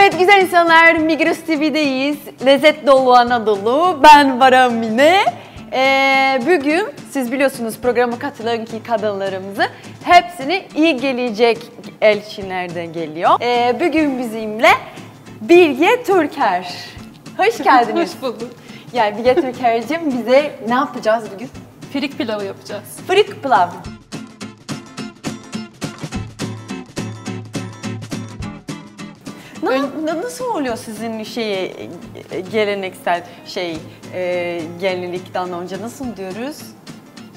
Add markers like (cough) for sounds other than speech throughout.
Evet güzel insanlar Migros TV'deyiz. Lezzet dolu Anadolu. Ben Baran Mine. Ee, bugün siz biliyorsunuz programa katılan ki kadınlarımızı hepsini iyi gelecek elçilerden geliyor. Ee, bugün bizimle Bilge Türker. Hoş (laughs) geldiniz. Hoş bulduk. Yani Bilge Türker'cim bize ne yapacağız bugün? Firik pilavı yapacağız. Frik pilav. Na- na- nasıl oluyor sizin şey e, geleneksel şey e, gelinlikten önce nasıl diyoruz?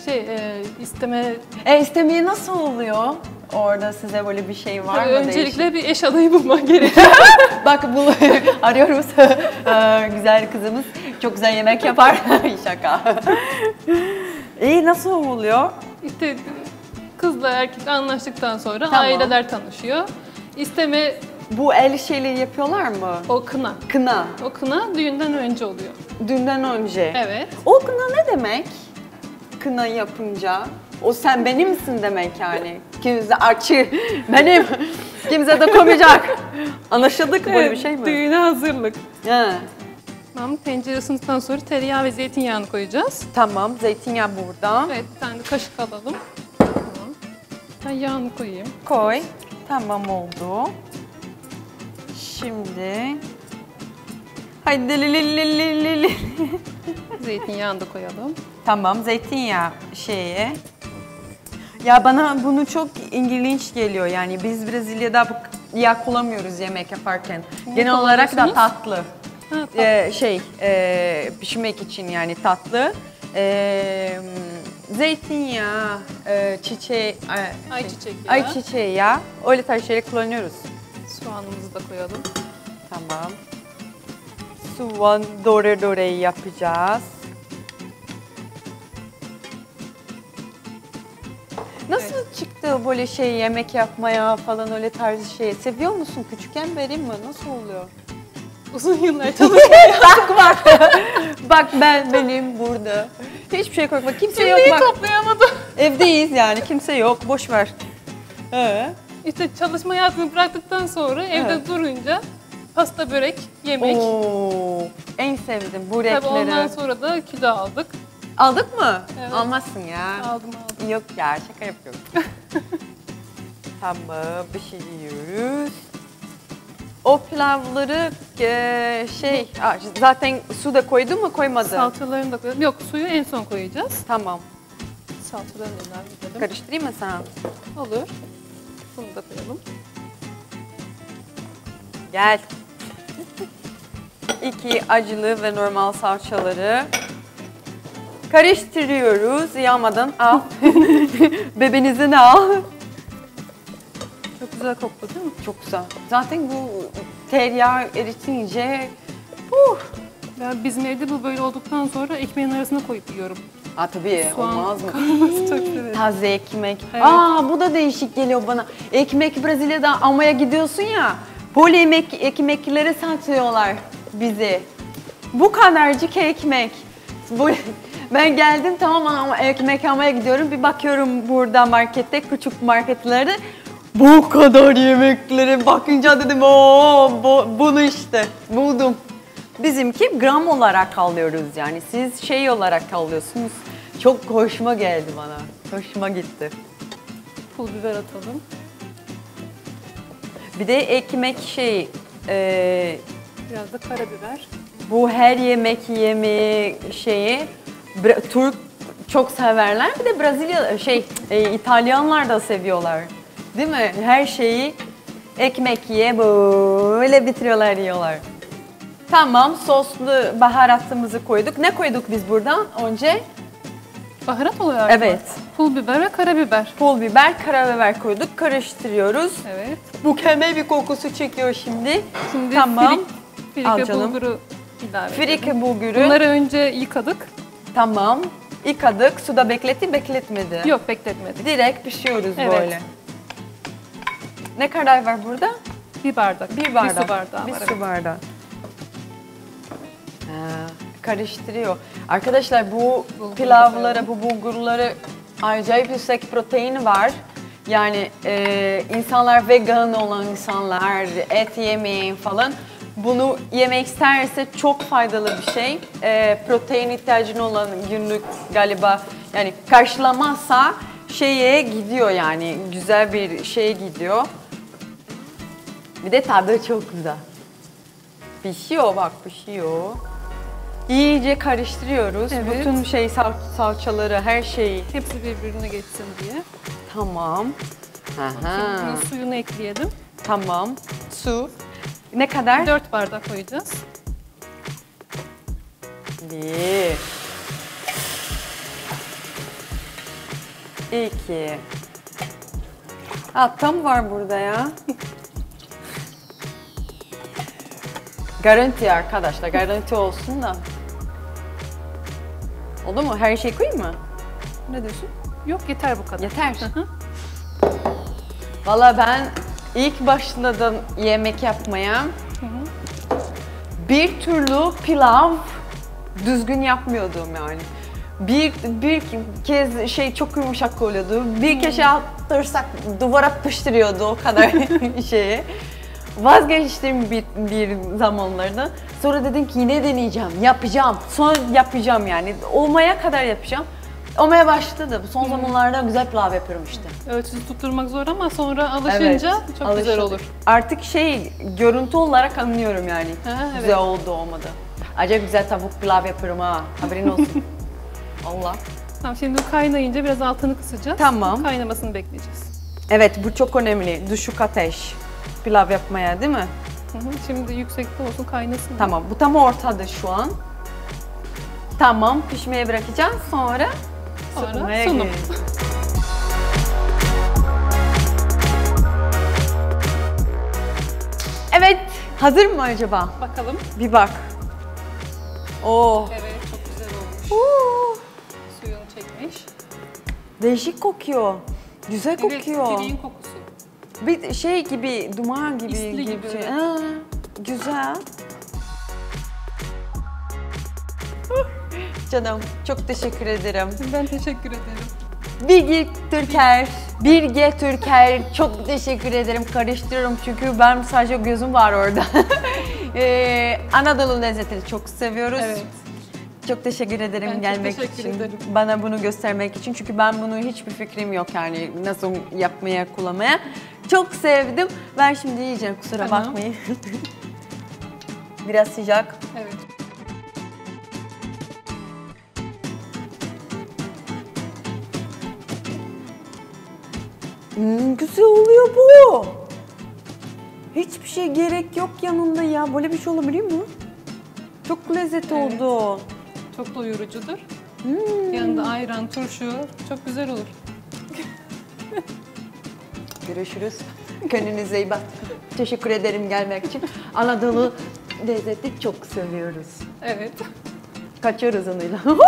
Şey, e, isteme... E istemeye nasıl oluyor? Orada size böyle bir şey var mı? öncelikle bir eş adayı bulman gerekiyor. (laughs) Bak bu (laughs) arıyoruz. Ee, (laughs) güzel kızımız çok güzel yemek yapar. Şaka. İyi nasıl oluyor? işte kızla erkek anlaştıktan sonra Tamam. aileler tanışıyor. İsteme Bu el şeyleri yapıyorlar mı? o kına. Kına. O kına düğünden önce oluyor. Dünden önce. Evet. O kına ne demek? Kına yapınca. O sen benimsin demek yani. Kimse açı benim. (laughs) Kimse dokunmayacak. Anlaşıldık böyle bir şey mi? Düğüne hazırlık. Ha. Tamam, tencere ısındıktan sonra tereyağı ve zeytinyağını koyacağız. Tamam, zeytinyağı burada. Evet, bir tane de kaşık alalım. Tamam. Ben yağını koyayım. Koy. Tamam oldu. Şimdi... Haydi li li li li li li. Zeytinyağını da koyalım. Tamam, zeytinyağı şeyi. Ya bana bunu çok ilginç geliyor yani biz Brezilya'da bu yağ kullanmıyoruz yemek yaparken. Ne Genel olarak da tatlı. Ha, tamam. Ee, şey e, pişmek için yani tatlı. Ee, zeytinyağı, e, çiçeği, e, Ayçiçek yağı. ayçiçeği yağı öyle tarz şeyleri kullanıyoruz. Soğanımızı da koyalım. Tamam. Soğan dore dore yapacağız. Nasıl çıktı böyle şey yemek yapmaya falan öyle tarz şey? Seviyor musun? Küçükken beri mi? Nasıl oluyor? Uzun yıllar çalıştım. (laughs) bak bak. bak ben benim burada. Hiçbir şey korkma. Kimse yok Cümleyi bak. toplayamadım. Evdeyiz yani. Kimse yok. Boş ver. Ee? İşte çalışma hayatını bıraktıktan sonra evde Evet. durunca pasta, börek, yemek. Oo, en sevdim Tabii burekleri. ondan sonra da kilo aldık. Aldık mı? Evet. Almazsın ya. Aldım aldım. Yok ya şaka yapıyorum. (laughs) tamam bir şey yiyoruz. O pilavları e, şey zaten su da koydu mu koymadı? Salçalarını da koyalım. Yok suyu en son koyacağız. Tamam. Salçalarını da edelim. Karıştırayım mı sana? Olur. Bunu da koyalım. Gel. (laughs) İki acılı ve normal salçaları karıştırıyoruz. Yağmadan al. (laughs) Bebenizin al. Çok güzel koktu değil mi? Çok güzel. Zaten bu tereyağı eritince uh. Ya bizim evde bu böyle olduktan sonra ekmeğin arasına koyup yiyorum. Ha tabii Soğan olmaz mı? Taze ekmek. Evet. Aa bu da değişik geliyor bana. Ekmek Brezilya'da almaya gidiyorsun ya. Böyle yemek, ekmekleri satıyorlar bize. Bu kadarcık ekmek. Böyle, (laughs) ben geldim tamam ama ekmek almaya gidiyorum. Bir bakıyorum burada markette, küçük marketlerde. Bu kadar yemekleri bakınca dedim o bu, bunu işte buldum. Bizimki gram olarak alıyoruz yani. Siz şey olarak alıyorsunuz. Çok hoşuma geldi bana. Hoşuma gitti. Pul biber atalım. Bir de ekmek şey, e, Biraz da karabiber. bu her yemek yemeği şeyi Türk çok severler. Bir de Brezilya şey e, İtalyanlar da seviyorlar. Değil mi? Her şeyi ekmek ye böyle bitiriyorlar yiyorlar. Tamam soslu baharatımızı koyduk. Ne koyduk biz buradan önce? Baharat olarak mı? Evet. Pul biber ve karabiber. Pul biber, karabiber koyduk. Karıştırıyoruz. Evet. Mükemmel bir kokusu çekiyor şimdi. Şimdi Tamam. firik, firik Al canım. bulguru ilave edelim. Frike bulguru. Bunları önce yıkadık. Tamam. Yıkadık. Suda bekletti, bekletmedi. Yok bekletmedik. Direkt pişiyoruz Evet. böyle. Ne kadar var burada? Bir bardak. Bir bardak. Bir su bardağı Bir var. su evet. bardağı. Ha, karıştırıyor. Arkadaşlar bu Bulgur pilavlara, bu bulgurları acayip yüksek protein var. Yani e, insanlar vegan olan insanlar, et yemeyen falan bunu yemek isterse çok faydalı bir şey. E, protein ihtiyacını olan günlük galiba yani karşılamazsa şeye gidiyor yani güzel bir şeye gidiyor. Bir de tadı çok güzel. Pişiyor bak pişiyor. İyice karıştırıyoruz. Evet. Bütün şey sal- salçaları, her şeyi. Hepsi birbirine geçsin diye. Tamam. Aha. Bunun suyunu ekleyelim. Tamam. Su. Ne kadar? 4 bardak koyacağız. Bir. İki. Ha, tam var burada ya. Garanti arkadaşlar, garanti olsun da. Oldu mu? Her şey koyayım mı? Ne diyorsun? Yok yeter bu kadar. Yeter. Valla ben ilk başladım yemek yapmaya. Bir türlü pilav düzgün yapmıyordum yani. Bir, bir kez şey çok yumuşak oluyordu. Bir kez şey attırsak duvara pıştırıyordu o kadar (laughs) (laughs) şeyi. Vazgeçtim bir, bir zamanlarda. Sonra dedim ki yine deneyeceğim, yapacağım. Sonra yapacağım yani. Olmaya kadar yapacağım. Olmaya başladı. Son zamanlarda güzel pilav yapıyorum işte. Ölçüsü tutturmak zor ama sonra alışınca çok güzel alışıldı. olur. Artık şey görüntü olarak anlıyorum yani. Ha, evet. Güzel oldu olmadı. Acayip güzel tavuk pilav yapıyorum ha. Haberin olsun. (laughs) Allah. Tamam şimdi kaynayınca biraz altını kısacağız. Tamam. Kaynamasını bekleyeceğiz. Evet bu çok önemli. Düşük ateş. Pilav yapmaya değil mi? Hı hı. Şimdi yüksekte olsun kaynasın. Tamam bu tam ortada şu an. Tamam pişmeye bırakacağız sonra Sonra ısıtmaya sunum. Evet hazır mı acaba? Bakalım. Bir bak. Oo. Evet çok güzel olmuş. Oo. Suyunu çekmiş. Değişik kokuyor. Güzel Evet, kokuyor. pirinçin kokusu. Bir şey gibi, duman gibi. İsli gibi, evet. Aa, güzel. (laughs) Canım çok teşekkür ederim. Ben teşekkür ederim. Bilgi Türker, Bilge Türker çok teşekkür ederim. Karıştırıyorum çünkü ben sadece gözüm var orada. (laughs) Ee, Anadolu lezzetini çok seviyoruz. Evet. Çok teşekkür ederim Ben gelmek teşekkür için. ederim. Bana bunu göstermek için. Çünkü ben bunu hiçbir fikrim yok yani nasıl yapmaya, kullanmaya. Çok sevdim. Ben şimdi yiyeceğim kusura Tamam. bakmayın. (laughs) Biraz sıcak. Evet. Hmm, güzel oluyor bu. Hiçbir şey gerek yok yanında ya. Böyle bir şey olabiliyor mu? Çok lezzetli Evet. oldu. Çok doyurucudur. Hmm. Yanında ayran, turşu çok güzel olur. (laughs) Görüşürüz. Kendinize iyi bakın. Teşekkür ederim gelmek için. Anadolu lezzeti çok seviyoruz. Evet. Kaçıyoruz onunla. (laughs)